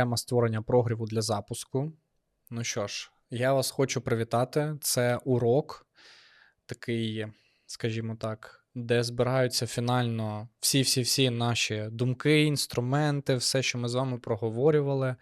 Тема створення прогріву для запуску. Ну що ж, я вас хочу привітати. Це урок, такий, скажімо так, де збираються фінально всі-всі-всі наші думки, інструменти, все, що ми з вами проговорювали,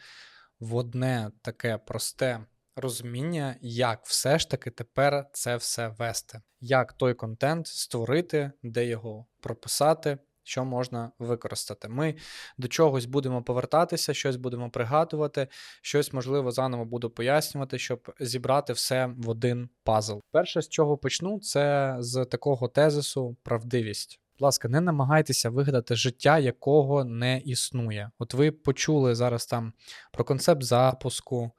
в одне таке просте розуміння, як все ж таки тепер це все вести, як той контент створити, де його прописати. Що можна використати. Ми до чогось будемо повертатися, щось будемо пригадувати, щось, можливо, заново буду пояснювати, щоб зібрати все в один пазл. Перше, з чого почну, це з такого тезису правдивість. Будь ласка, не намагайтеся вигадати життя, якого не існує. От ви почули зараз там про концепт запуску,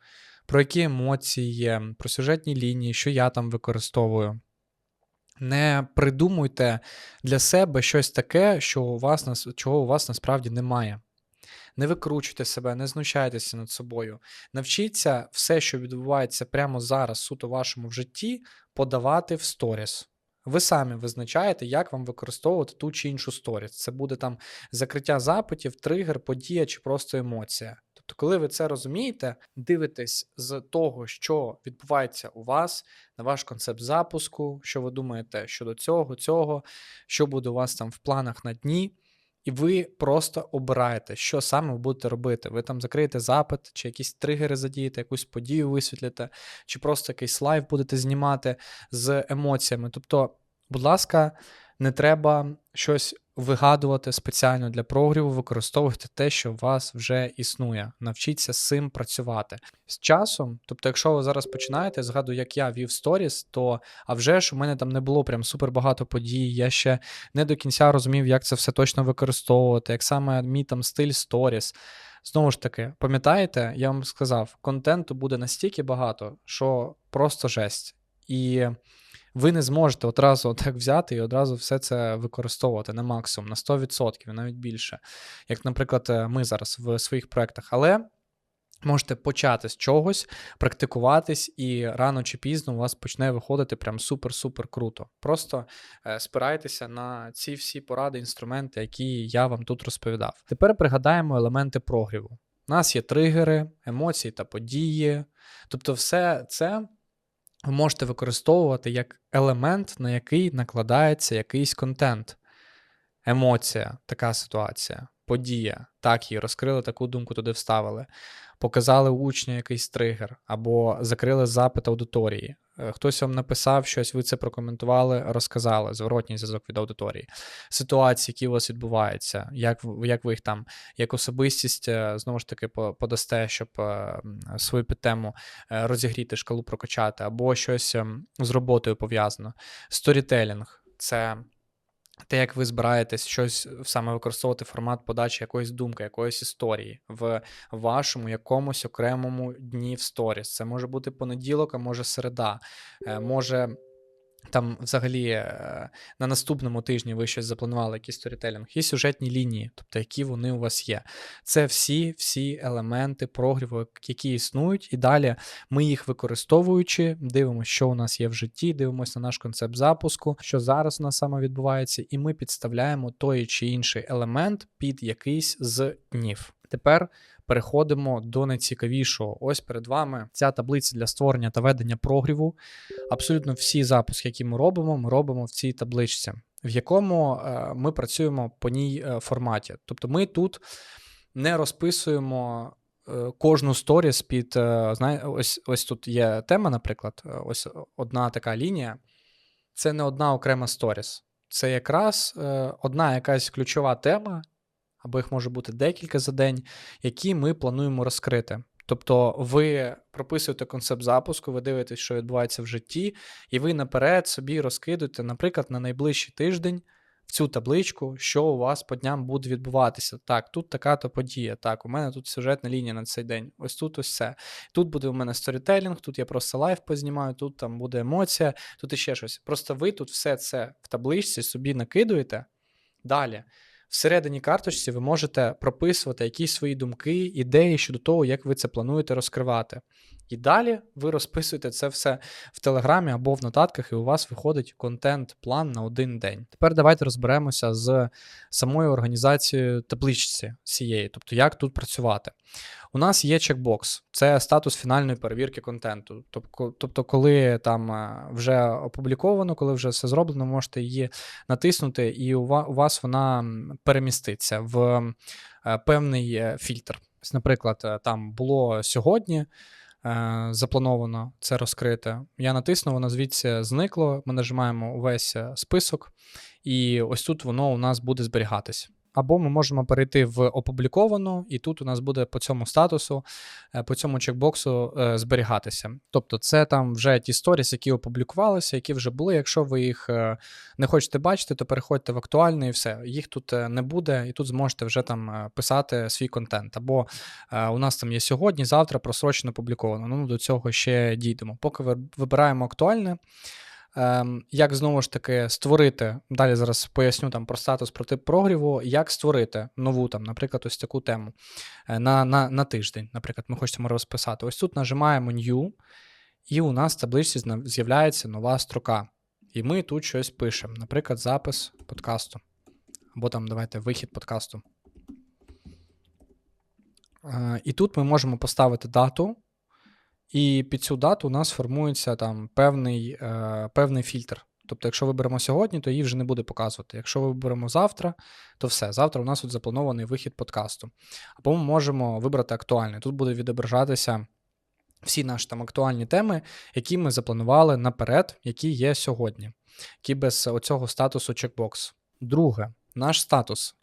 про які емоції є, про сюжетні лінії, що я там використовую. Не придумуйте для себе щось таке, що у вас, нас- чого у вас насправді немає. Не викручуйте себе, не знущайтеся над собою. Навчіться все, що відбувається прямо зараз, суто вашому в житті, подавати в сторіс. Ви самі визначаєте, як вам використовувати ту чи іншу сторіс. Це буде там закриття запитів, тригер, подія чи просто емоція. Тобто, коли ви це розумієте, дивитесь з того, що відбувається у вас, на ваш концепт запуску, що ви думаєте щодо цього, цього, що буде у вас там в планах на дні. І ви просто обираєте, що саме ви будете робити. Ви там закриєте запит, чи якісь тригери задієте, якусь подію висвітлите, чи просто якийсь лайв будете знімати з емоціями. Тобто, будь ласка, не треба щось вигадувати спеціально для прогріву, використовуйте те, що у вас вже існує. Навчіться з цим працювати. З часом, тобто, якщо ви зараз починаєте, згадую, як я вів сторіс, то а вже ж у мене там не було прям супер багато подій. Я ще не до кінця розумів, як це все точно використовувати, як саме мій там стиль сторіс. Знову ж таки, пам'ятаєте, я вам сказав, контенту буде настільки багато, що просто жесть. І ви не зможете одразу так взяти і одразу все це використовувати на максимум, на 100%, навіть більше. Як, наприклад, е, ми зараз в своїх проєктах. Але можете почати з чогось, практикуватись, і рано чи пізно у вас почне виходити прям супер-супер круто. Просто е, спирайтеся на ці всі поради, інструменти, які я вам тут розповідав. Тепер пригадаємо елементи прогріву. У нас є тригери, емоції та події. Тобто, все це ви можете використовувати як елемент, на який накладається якийсь контент. Емоція, така ситуація, подія. Так, її розкрили, таку думку туди вставили. Показали учню якийсь тригер, або закрили запит аудиторії. Е, Хтось вам написав щось, ви це прокоментували, розказали, зворотній зв'язок від аудиторії. Ситуації, які у вас відбуваються, як, як ви їх там, як особистість, е, знову ж таки, подасте, щоб е, свою підтему розігріти, шкалу прокачати, або щось ем, з роботою пов'язано. Сторітелінг це те, як ви збираєтесь щось саме використовувати формат подачі якоїсь думки, якоїсь історії в вашому якомусь окремому дні в сторіс. Це може бути понеділок, а може середа, е, може. Там, взагалі, е, на наступному тижні ви щось запланували, якийсь сторітелінг, і сюжетні лінії, тобто які вони у вас є. Це всі всі елементи прогріву, які існують, і далі ми їх використовуючи, дивимося, що у нас є в житті, дивимося на наш концепт запуску, що зараз у нас саме відбувається, і ми підставляємо той чи інший елемент під якийсь з днів. Тепер переходимо до найцікавішого. Ось перед вами ця таблиця для створення та ведення прогріву. Абсолютно всі запуски, які ми робимо, ми робимо в цій табличці, в якому е, ми працюємо по ній е, форматі. Тобто ми тут не розписуємо е, кожну сторіс під. Знає, ось, ось тут є тема, наприклад, ось одна така лінія. Це не одна окрема сторіс. Це якраз одна якась ключова тема, або їх може бути декілька за день, які ми плануємо розкрити. Тобто ви прописуєте концепт запуску, ви дивитесь, що відбувається в житті, і ви наперед собі розкидуєте, наприклад, на найближчий тиждень в цю табличку, що у вас по дням буде відбуватися. Так, тут така-то подія. Так, у мене тут сюжетна лінія на цей день. Ось тут ось це. Тут буде у мене сторітелінг, тут я просто лайв познімаю, тут там буде емоція, тут іще щось. Просто ви тут все це в табличці собі накидуєте. Далі. Всередині карточці ви можете прописувати якісь свої думки, ідеї щодо того, як ви це плануєте розкривати. І далі ви розписуєте це все в Телеграмі або в нотатках, і у вас виходить контент-план на один день. Тепер давайте розберемося з самою організацією табличці цієї, тобто як тут працювати. У нас є чекбокс, це статус фінальної перевірки контенту. Тобто, коли там е, вже опубліковано, коли вже все зроблено, можете її натиснути, і у вас вона переміститься в е, певний е, фільтр. Наприклад, там було сьогодні. Заплановано це розкрити. Я натисну, воно звідси зникло. Ми нажимаємо увесь список, і ось тут воно у нас буде зберігатись. Або ми можемо перейти в опубліковану, і тут у нас буде по цьому статусу, е, по цьому чекбоксу е, зберігатися. Тобто, це там вже ті сторіс, які опублікувалися, які вже були. Якщо ви їх е, не хочете бачити, то переходьте в актуальний і все. Їх тут не буде, і тут зможете вже там писати свій контент. Або у нас там є сьогодні, завтра просрочено опубліковано. Ну до цього ще дійдемо. Поки вибираємо актуальне. Ем, Як знову ж таки створити, далі зараз поясню там про статус про тип прогріву, як створити нову, там, наприклад, ось таку тему е, на на, на тиждень. Наприклад, ми хочемо розписати. Ось тут нажимаємо New, і у нас в табличці з'являється нова строка. І ми тут щось пишемо. Наприклад, запис подкасту. Або там давайте вихід подкасту. Е, і тут ми можемо поставити дату. І під цю дату у нас формується там певний е, певний фільтр. Тобто, якщо виберемо сьогодні, то її вже не буде показувати. Якщо виберемо завтра, то все. Завтра у нас тут запланований вихід подкасту. Або ми можемо вибрати актуальний. Тут буде відображатися всі наші там актуальні теми, які ми запланували наперед, які є сьогодні, які без оцього статусу чекбокс. Друге, наш статус.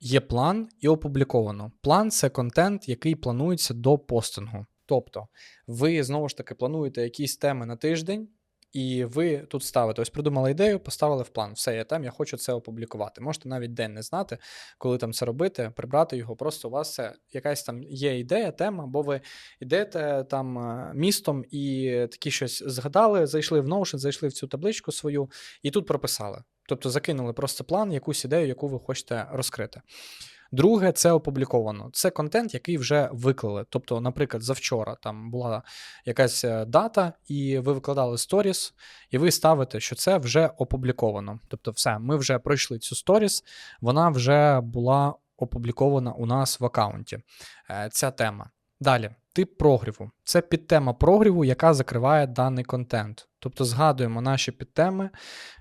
Є план і опубліковано. План це контент, який планується до постингу. Тобто, ви знову ж таки плануєте якісь теми на тиждень, і ви тут ставите, ось придумали ідею, поставили в план. Все, я там, я хочу це опублікувати. Можете навіть день не знати, коли там це робити, прибрати його. Просто у вас це якась там є ідея, тема, бо ви йдете там е, містом і такі щось згадали, зайшли в Notion, зайшли в цю табличку свою і тут прописали. Тобто закинули просто план, якусь ідею, яку ви хочете розкрити. Друге, це опубліковано. Це контент, який вже виклали. Тобто, наприклад, завчора там була якась е, дата, і ви викладали сторіс, і ви ставите, що це вже опубліковано. Тобто, все, ми вже пройшли цю сторіс, вона вже була опублікована у нас в аккаунті. Е, ця тема. Далі, тип прогріву. Це підтема прогріву, яка закриває даний контент. Тобто згадуємо наші підтеми,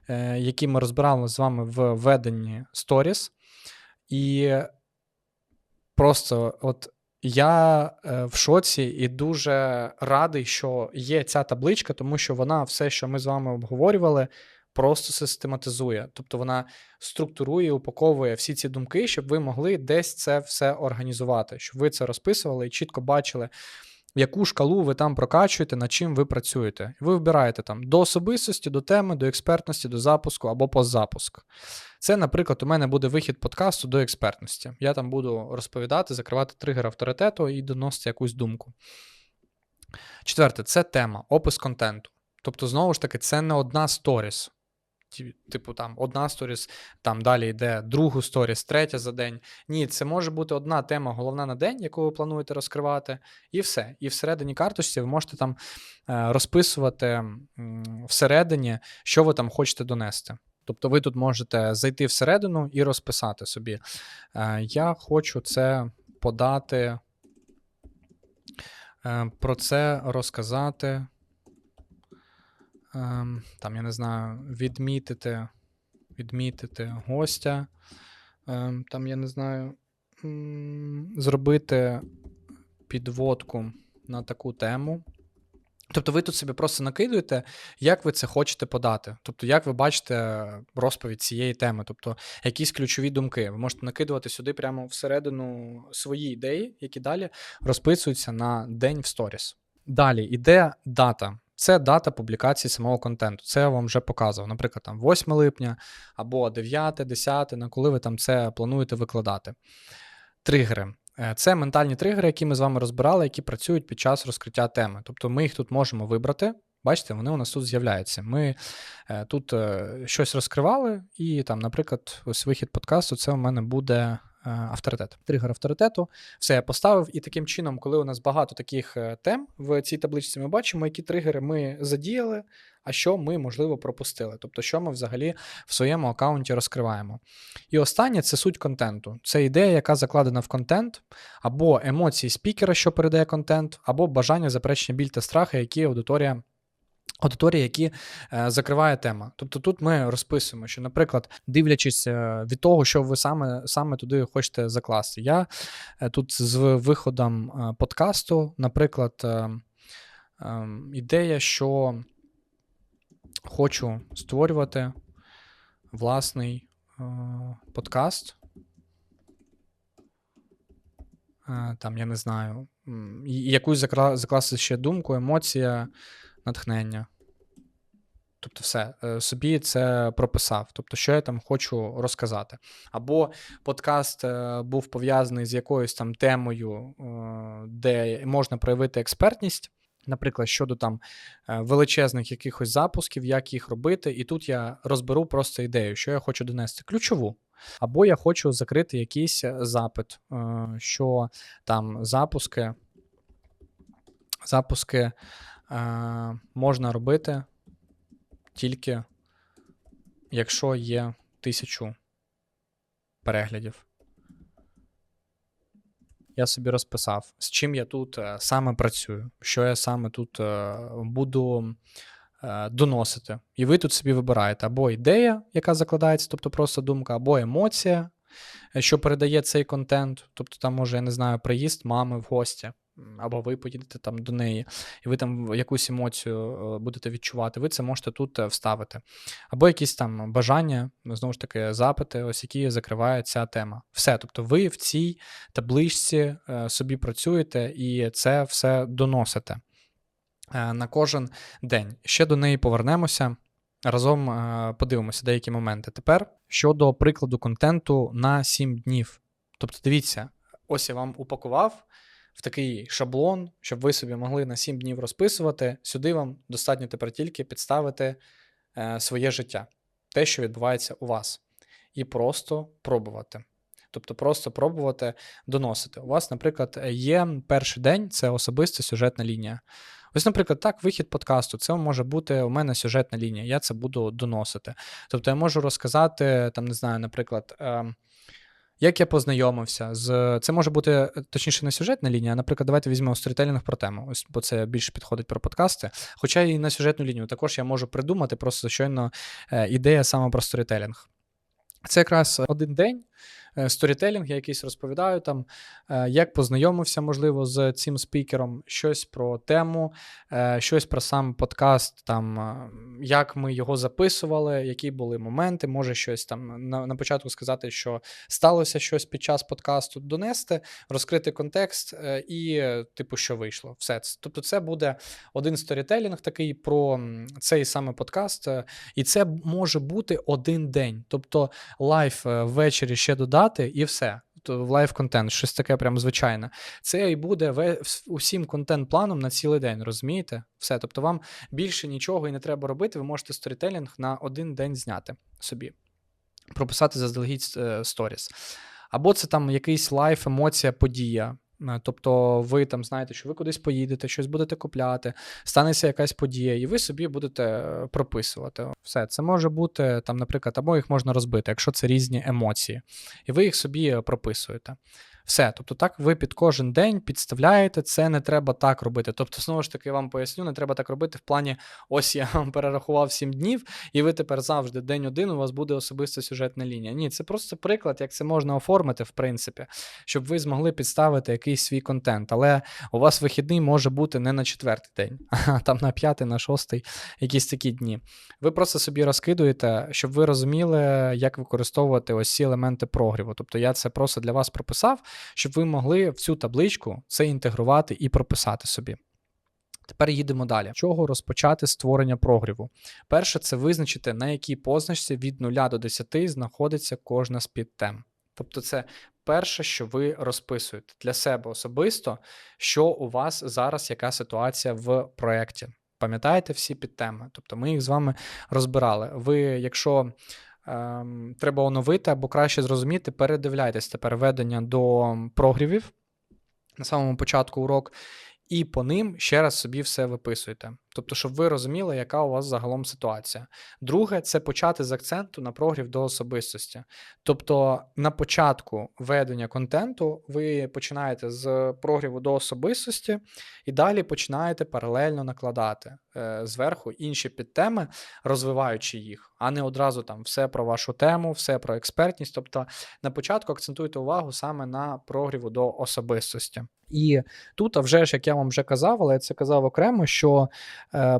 е, які ми розбирали з вами в веденні сторіс. І просто от я е, в шоці і дуже радий, що є ця табличка, тому що вона все, що ми з вами обговорювали, просто систематизує. Тобто вона структурує, упаковує всі ці думки, щоб ви могли десь це все організувати, щоб ви це розписували і чітко бачили яку шкалу ви там прокачуєте, над чим ви працюєте. Ви вибираєте там до особистості, до теми, до експертності, до запуску або постзапуск. Це, наприклад, у мене буде вихід подкасту до експертності. Я там буду розповідати, закривати тригер авторитету і доносити якусь думку. Четверте, це тема, опис контенту. Тобто, знову ж таки, це не одна сторіс типу, там одна сторіс, там далі йде другу сторіс, третя за день. Ні, це може бути одна тема, головна на день, яку ви плануєте розкривати, і все. І всередині карточці ви можете там е, розписувати всередині, що ви там хочете донести. Тобто ви тут можете зайти всередину і розписати собі. Е, я хочу це подати, е, про це розказати. Ем, там, я не знаю, відмітити відмітити гостя. Там, я не знаю, зробити підводку на таку тему. Тобто ви тут собі просто накидуєте, як ви це хочете подати. Тобто, як ви бачите розповідь цієї теми, тобто якісь ключові думки. Ви можете накидувати сюди прямо всередину свої ідеї, які далі розписуються на день в сторіс. Далі іде дата. Це дата публікації самого контенту. Це я вам вже показував. Наприклад, там 8 липня або 9, 10, на коли ви там це плануєте викладати. Тригери. Е, це ментальні тригери, які ми з вами розбирали, які працюють під час розкриття теми. Тобто ми їх тут можемо вибрати. Бачите, вони у нас тут з'являються. Ми е, тут е, щось розкривали, і там, наприклад, ось вихід подкасту, це у мене буде авторитет. Тригер авторитету. Все я поставив. І таким чином, коли у нас багато таких е, тем в цій табличці, ми бачимо, які тригери ми задіяли, а що ми, можливо, пропустили. Тобто, що ми взагалі в своєму аккаунті розкриваємо. І останнє це суть контенту. Це ідея, яка закладена в контент, або емоції спікера, що передає контент, або бажання заперечення біль та страхи, які аудиторія. Аудиторія, які е, закриває тема. Тобто тут ми розписуємо, що, наприклад, дивлячись е, від того, що ви саме саме туди хочете закласти. Я е, тут з виходом е, подкасту, наприклад, е, е, ідея, що хочу створювати власний подкаст. Там, я не знаю, якусь закласти ще думку, емоція, натхнення. Тобто, все, е, собі це прописав. Тобто, що я там хочу розказати. Або подкаст е, був пов'язаний з якоюсь там темою, е, де можна проявити експертність. Наприклад, щодо там величезних якихось запусків, як їх робити, і тут я розберу просто ідею, що я хочу донести ключову. Або я хочу закрити якийсь запит, що там запуски, запуски можна робити тільки якщо є тисячу переглядів. Я собі розписав, з чим я тут е, саме працюю, що я саме тут е, буду е, доносити. І ви тут собі вибираєте або ідея, яка закладається, тобто просто думка, або емоція, е, що передає цей контент. Тобто, там, може, я не знаю, приїзд мами в гості, або ви поїдете там до неї, і ви там якусь емоцію е, будете відчувати. Ви це можете тут е, вставити. Або якісь там бажання, знову ж таки, запити, ось які закриває ця тема. Все. Тобто, ви в цій табличці е, собі працюєте і це все доносите на кожен день. Ще до неї повернемося. Разом подивимося деякі моменти. Тепер щодо прикладу контенту на 7 днів. Тобто, дивіться, ось я вам упакував в такий шаблон, щоб ви собі могли на 7 днів розписувати. Сюди вам достатньо тепер тільки підставити е, своє життя, те, що відбувається у вас, і просто пробувати. Тобто просто пробувати доносити. У вас, наприклад, є перший день це особиста сюжетна лінія. Ось, наприклад, так, вихід подкасту, це може бути у мене сюжетна лінія, я це буду доносити. Тобто я можу розказати, там, не знаю, наприклад, е, як я познайомився з. Це може бути е, точніше не сюжетна лінія, а, наприклад, давайте візьмемо сторітелінг про тему, ось, бо це більше підходить про подкасти. Хоча і на сюжетну лінію також я можу придумати, просто щойно е, ідея саме про сторітелінг. Це якраз один день. Е, Сторітелінг, я якийсь розповідаю там, е, як познайомився, можливо, з цим спікером, щось про тему, е, щось про сам подкаст, там, як ми його записували, які були моменти, може щось там на, на початку сказати, що сталося щось під час подкасту, донести, розкрити контекст і, типу, що вийшло. Все. Це- Тобто, це буде один сторітелінг такий про цей саме подкаст, і це може бути один день. Тобто, лайв е, ввечері ще додати, і все. То в лайв контент, щось таке прям звичайне. Це і буде ве- усім контент-планом на цілий день, розумієте? Все. Тобто вам більше нічого і не треба робити. Ви можете сторітелінг на один день зняти собі, прописати заздалегідь е, сторіс. Або це там якийсь лайф, емоція, подія. Е, Тобто ви там знаєте, що ви кудись поїдете, щось будете купляти, станеться якась подія, і ви собі будете е, прописувати. Все, це може бути там, наприклад, або їх можна розбити, якщо це різні емоції, і ви їх собі е, прописуєте. Все, тобто так ви під кожен день підставляєте, це не треба так робити. Тобто, знову ж таки, я вам поясню, не треба так робити в плані: ось я вам перерахував 7 днів, і ви тепер завжди день один у вас буде особиста сюжетна лінія. Ні, це просто приклад, як це можна оформити, в принципі, щоб ви змогли підставити якийсь свій контент. Але у вас вихідний може бути не на четвертий день, а там на п'ятий, на шостий, якісь такі дні. Ви просто собі розкидуєте, щоб ви розуміли, як використовувати ось ці елементи прогріву. Тобто я це просто для вас прописав, щоб ви могли в цю табличку це інтегрувати і прописати собі. Тепер їдемо далі. Чого розпочати створення прогріву? Перше, це визначити, на якій позначці від 0 до 10 знаходиться кожна з підтем. Тобто, це перше, що ви розписуєте для себе особисто, що у вас зараз яка ситуація в проєкті. Пам'ятаєте всі підтеми? Тобто ми їх з вами розбирали. Ви, якщо ем, треба оновити або краще зрозуміти, передивляйтесь тепер ведення до прогрівів на самому початку урок, і по ним ще раз собі все виписуйте. Тобто, щоб ви розуміли, яка у вас загалом ситуація. Друге, це почати з акценту на прогрів до особистості. Тобто, на початку ведення контенту ви починаєте з прогріву до особистості, і далі починаєте паралельно накладати е, зверху інші підтеми, розвиваючи їх, а не одразу там все про вашу тему, все про експертність. Тобто, на початку акцентуйте увагу саме на прогріву до особистості. І тут, а вже ж, як я вам вже казав, але я це казав окремо, що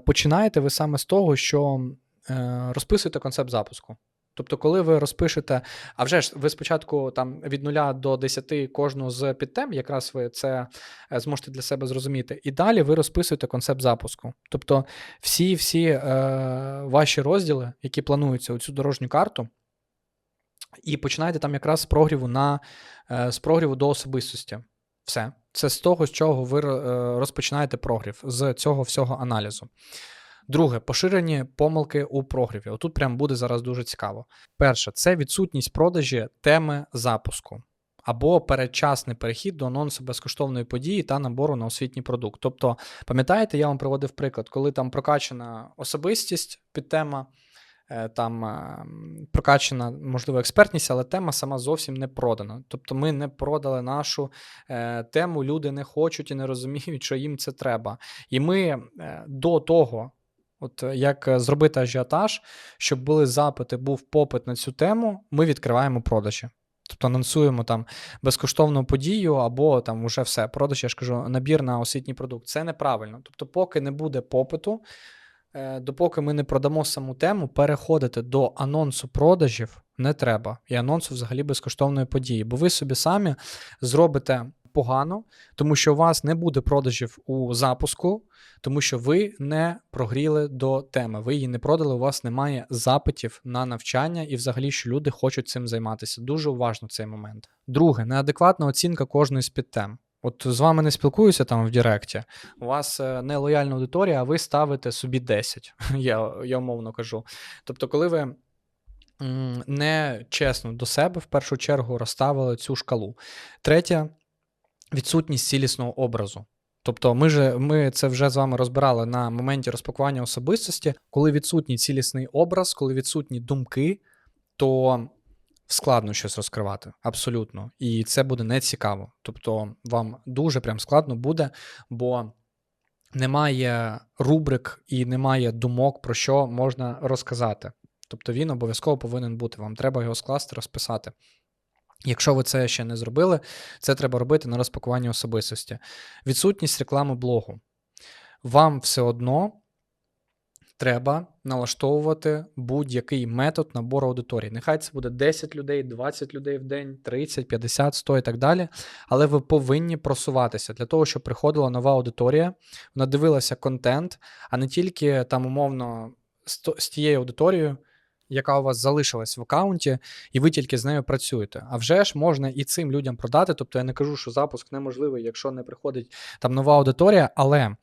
починаєте ви саме з того, що е, розписуєте концепт запуску. Тобто, коли ви розпишете, а вже ж ви спочатку там від 0 до 10 кожну з підтем, якраз ви це е, зможете для себе зрозуміти, і далі ви розписуєте концепт запуску. Тобто, всі всі е, ваші розділи, які плануються у цю дорожню карту, і починаєте там якраз з прогріву на е, з прогріву до особистості. Все. Це з того, з чого ви е, розпочинаєте прогрів, з цього всього аналізу. Друге, поширені помилки у прогріві. Отут прям буде зараз дуже цікаво. Перше, це відсутність продажі теми запуску. Або передчасний перехід до анонсу безкоштовної події та набору на освітній продукт. Тобто, пам'ятаєте, я вам приводив приклад, коли там прокачана особистість під тема, там е, прокачана, можливо, експертність, але тема сама зовсім не продана. Тобто ми не продали нашу е, тему, люди не хочуть і не розуміють, що їм це треба. І ми е, до того, от як зробити ажіотаж, щоб були запити, був попит на цю тему, ми відкриваємо продажі. Тобто анонсуємо там безкоштовну подію, або там уже все, продаж, я ж кажу, набір на освітній продукт. Це неправильно. Тобто, поки не буде попиту, Е, допоки ми не продамо саму тему, переходити до анонсу продажів не треба. І анонсу взагалі безкоштовної події, бо ви собі самі зробите погано, тому що у вас не буде продажів у запуску, тому що ви не прогріли до теми. Ви її не продали, у вас немає запитів на навчання і взагалі, що люди хочуть цим займатися. Дуже уважно цей момент. Друге, неадекватна оцінка кожної з підтем. От з вами не спілкуюся там в Директі, у вас е, не лояльна аудиторія, а ви ставите собі 10, я я умовно кажу. Тобто, коли ви не чесно до себе в першу чергу розставили цю шкалу. Третє відсутність цілісного образу. Тобто, ми ж, ми це вже з вами розбирали на моменті розпакування особистості, коли відсутній цілісний образ, коли відсутні думки, то складно щось розкривати. Абсолютно. І це буде нецікаво. Тобто, вам дуже прям складно буде, бо немає рубрик і немає думок, про що можна розказати. Тобто він обов'язково повинен бути. Вам треба його скласти, розписати. Якщо ви це ще не зробили, це треба робити на розпакуванні особистості. Відсутність реклами блогу. Вам все одно треба налаштовувати будь-який метод набору аудиторії. Нехай це буде 10 людей, 20 людей в день, 30, 50, 100 і так далі. Але ви повинні просуватися для того, щоб приходила нова аудиторія, вона дивилася контент, а не тільки там умовно з тією аудиторією. Яка у вас залишилась в аккаунті, і ви тільки з нею працюєте. А вже ж можна і цим людям продати. Тобто я не кажу, що запуск неможливий, якщо не приходить там нова аудиторія, але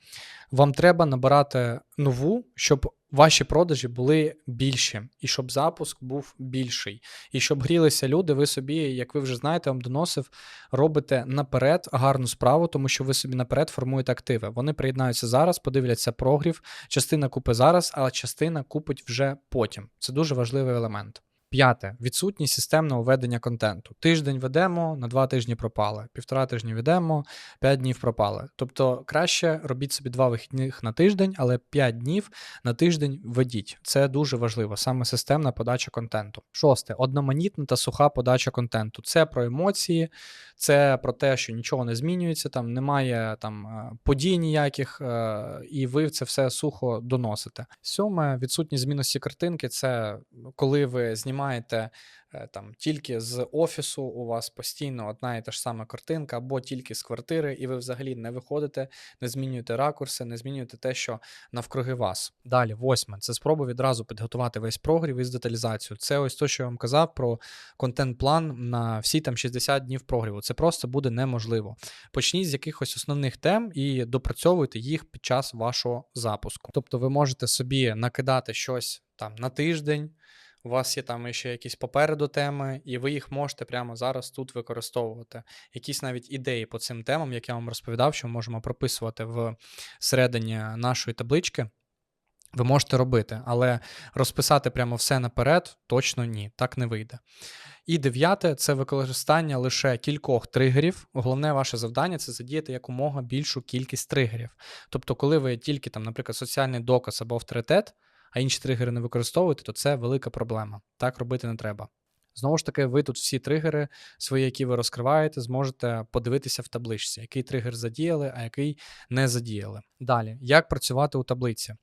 вам треба набирати нову, щоб ваші продажі були більші, і щоб запуск був більший. І щоб грілися люди, ви собі, як ви вже знаєте, вам доносив, робите наперед гарну справу, тому що ви собі наперед формуєте активи. Вони приєднаються зараз, подивляться прогрів, частина купи зараз, а частина купить вже потім. Це дуже важливий елемент. П'яте відсутність системного ведення контенту. Тиждень ведемо, на два тижні пропали, півтора тижні ведемо, п'ять днів пропали. Тобто краще робіть собі два вихідних на тиждень, але п'ять днів на тиждень ведіть. Це дуже важливо, саме системна подача контенту. Шосте одноманітна та суха подача контенту. Це про емоції, це про те, що нічого не змінюється, там немає там е, подій ніяких, е, і ви це все сухо доносите. Сьоме відсутність змінності картинки це коли ви знімаєте Е, там тільки з офісу у вас постійно одна і та ж сама картинка, або тільки з квартири, і ви взагалі не виходите, не змінюєте ракурси, не змінюєте те, що навкруги вас. Далі, восьме, це спроба відразу підготувати весь прогрів із деталізацією. Це ось то, що я вам казав про контент-план на всі там 60 днів прогріву. Це просто буде неможливо. Почніть з якихось основних тем і допрацьовуйте їх під час вашого запуску. Тобто ви можете собі накидати щось там на тиждень у вас є там ще якісь попереду теми, і ви їх можете прямо зараз тут використовувати. Якісь навіть ідеї по цим темам, як я вам розповідав, що ми можемо прописувати в середині нашої таблички. Ви можете робити, але розписати прямо все наперед точно ні, так не вийде. І дев'яте це використання лише кількох тригерів. Головне ваше завдання це задіяти якомога більшу кількість тригерів. Тобто, коли ви тільки там, наприклад, соціальний доказ або авторитет, а інші тригери не використовуєте, то це велика проблема. Так робити не треба. Знову ж таки, ви тут всі тригери свої, які ви розкриваєте, зможете подивитися в табличці, який тригер задіяли, а який не задіяли. Далі, як працювати у таблиці?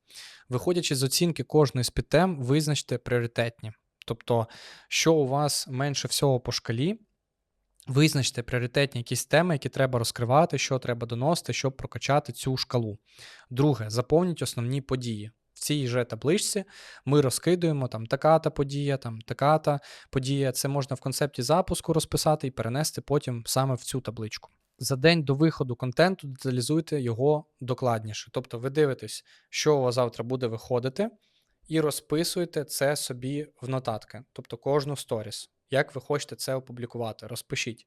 Виходячи з оцінки кожної з підтем, визначте пріоритетні. Тобто, що у вас менше всього по шкалі, визначте пріоритетні якісь теми, які треба розкривати, що треба доносити, щоб прокачати цю шкалу. Друге, заповніть основні події. В цій же табличці ми розкидуємо там така-та подія, там така-та подія. Це можна в концепті запуску розписати і перенести потім саме в цю табличку. За день до виходу контенту деталізуйте його докладніше. Тобто ви дивитесь, що у вас завтра буде виходити, і розписуєте це собі в нотатки, тобто кожну сторіс. Як ви хочете це опублікувати, розпишіть.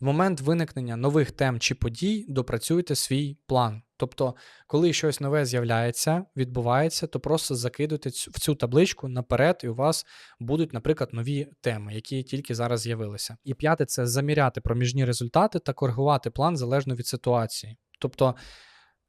В момент виникнення нових тем чи подій допрацюйте свій план. Тобто, коли щось нове з'являється, відбувається, то просто закидуйте в цю табличку наперед, і у вас будуть, наприклад, нові теми, які тільки зараз з'явилися. І п'яте це заміряти проміжні результати та коригувати план залежно від ситуації. Тобто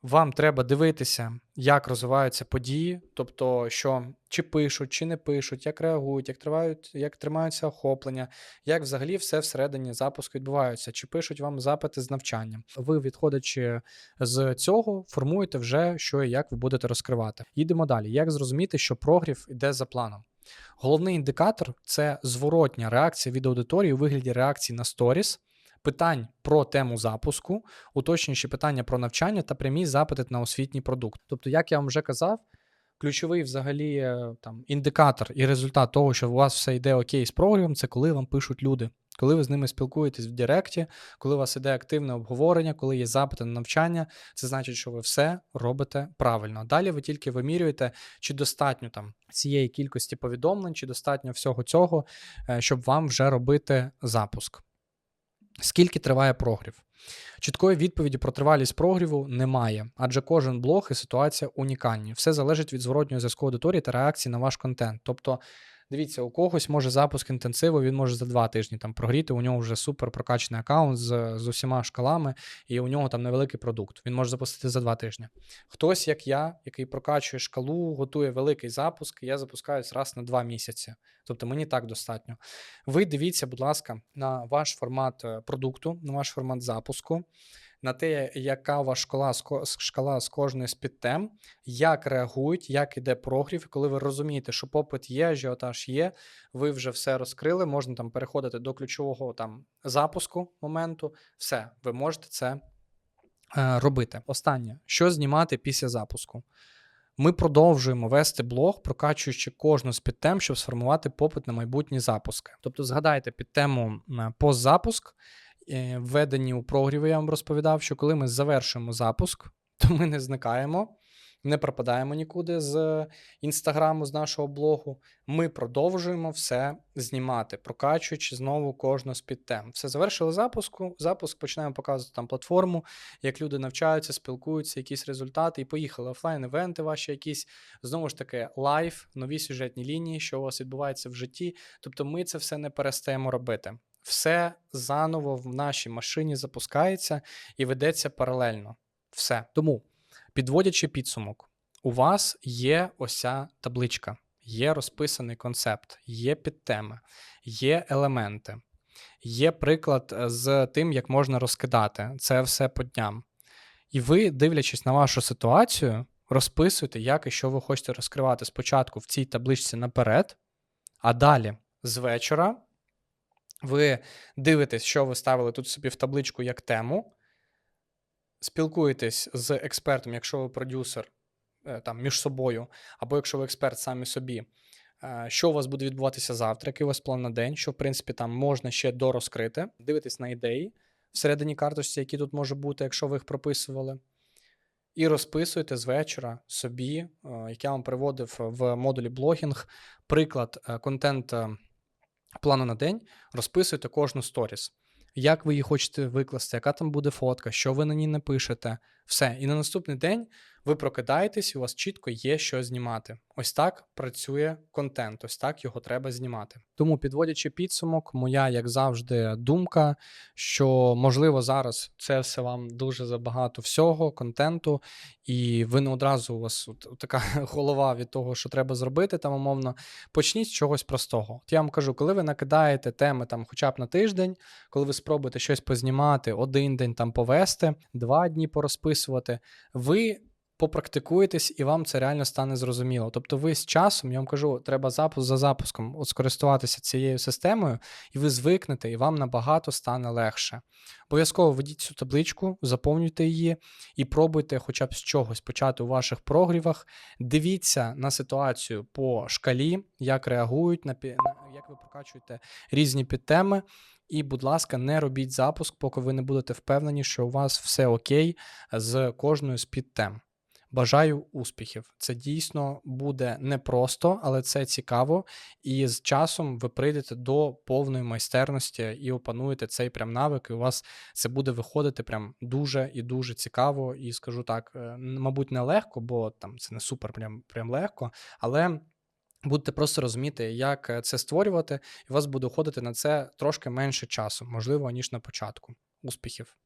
вам треба дивитися, як розвиваються події, тобто, що чи пишуть, чи не пишуть, як реагують, як тривають, як тримаються охоплення, як взагалі все всередині запуску відбувається, чи пишуть вам запити з навчанням. Ви, відходячи з цього, формуєте вже що і як ви будете розкривати. Їдемо далі. Як зрозуміти, що прогрів іде за планом? Головний індикатор це зворотня реакція від аудиторії у вигляді реакції на сторіс питань про тему запуску, уточнюючи питання про навчання та прямі запити на освітній продукт. Тобто, як я вам вже казав, ключовий взагалі е, там індикатор і результат того, що у вас все йде окей з програмом, це коли вам пишуть люди. Коли ви з ними спілкуєтесь в Директі, коли у вас іде активне обговорення, коли є запити на навчання, це значить, що ви все робите правильно. Далі ви тільки вимірюєте, чи достатньо там цієї кількості повідомлень, чи достатньо всього цього, е, щоб вам вже робити запуск. Скільки триває прогрів? Чіткої відповіді про тривалість прогріву немає, адже кожен блог і ситуація унікальні. Все залежить від зворотнього зв'язку аудиторії та реакції на ваш контент. Тобто Дивіться, у когось може запуск інтенсиву, він може за два тижні там прогріти. У нього вже супер прокачаний аккаунт з з усіма шкалами, і у нього там невеликий продукт. Він може запустити за два тижні. Хтось, як я, який прокачує шкалу, готує великий запуск, я запускаюсь раз на два місяці. Тобто мені так достатньо. Ви дивіться, будь ласка, на ваш формат е, продукту, на ваш формат запуску на те, яка у вас шкала шкала з кожної з підтем, як реагують, як іде прогрів. Коли ви розумієте, що попит є, ажіотаж є, ви вже все розкрили, можна там переходити до ключового там запуску моменту. Все, ви можете це е, робити. Останнє, що знімати після запуску. Ми продовжуємо вести блог, прокачуючи кожну з підтем, щоб сформувати попит на майбутні запуски. Тобто, згадайте підтему постзапуск, Е, введені у прогріві, я вам розповідав, що коли ми завершуємо запуск, то ми не зникаємо, не пропадаємо нікуди з інстаграму, з нашого блогу. Ми продовжуємо все знімати, прокачуючи знову кожну з підтем. Все завершили запуску. Запуск починаємо показувати там платформу, як люди навчаються, спілкуються, якісь результати, і поїхали офлайн-івенти ваші, якісь знову ж таки лайв, нові сюжетні лінії, що у вас відбувається в житті. Тобто ми це все не перестаємо робити все заново в нашій машині запускається і ведеться паралельно. Все. Тому, підводячи підсумок, у вас є ося табличка, є розписаний концепт, є підтеми, є елементи, є приклад е, з тим, як можна розкидати це все по дням. І ви, дивлячись на вашу ситуацію, розписуєте, як і що ви хочете розкривати спочатку в цій табличці наперед, а далі з вечора ви дивитесь, що ви ставили тут собі в табличку як тему, спілкуєтесь з експертом, якщо ви продюсер е, там між собою, або якщо ви експерт самі собі, е, що у вас буде відбуватися завтра, який у вас план на день, що, в принципі, там можна ще дорозкрити, дивитесь на ідеї всередині карточці, які тут може бути, якщо ви їх прописували. і розписуйте з вечора собі, е, як я вам приводив в модулі блогінг, приклад контент плану на день, розписуйте кожну сторіс. Як ви її хочете викласти, яка там буде фотка, що ви на ній напишете, все. І на наступний день ви прокидаєтесь, і у вас чітко є що знімати. Ось так працює контент, ось так його треба знімати. Тому, підводячи підсумок, моя, як завжди, думка, що можливо зараз це все вам дуже забагато всього, контенту, і ви не одразу у вас от, така голова від того, що треба зробити, там умовно. Почніть з чогось простого. От я вам кажу, коли ви накидаєте теми там хоча б на тиждень, коли ви спробуєте щось познімати, один день там повести, два дні порозписувати, ви попрактикуєтесь, і вам це реально стане зрозуміло. Тобто, ви з часом, я вам кажу, треба запуск за запуском от скористуватися цією системою, і ви звикнете, і вам набагато стане легше. Обов'язково ведіть цю табличку, заповнюйте її і пробуйте хоча б з чогось почати у ваших прогрівах. Дивіться на ситуацію по шкалі, як реагують, на як ви прокачуєте різні підтеми. І, будь ласка, не робіть запуск, поки ви не будете впевнені, що у вас все окей з кожною з підтем. Бажаю успіхів. Це дійсно буде непросто, але це цікаво. І з часом ви прийдете до повної майстерності і опануєте цей прям навик, і у вас це буде виходити прям дуже і дуже цікаво. І скажу так, е, мабуть, не легко, бо там це не супер прям, прям легко, але. Будете просто розуміти, як е, це створювати, і у вас буде уходити на це трошки менше часу, можливо, ніж на початку. Успіхів!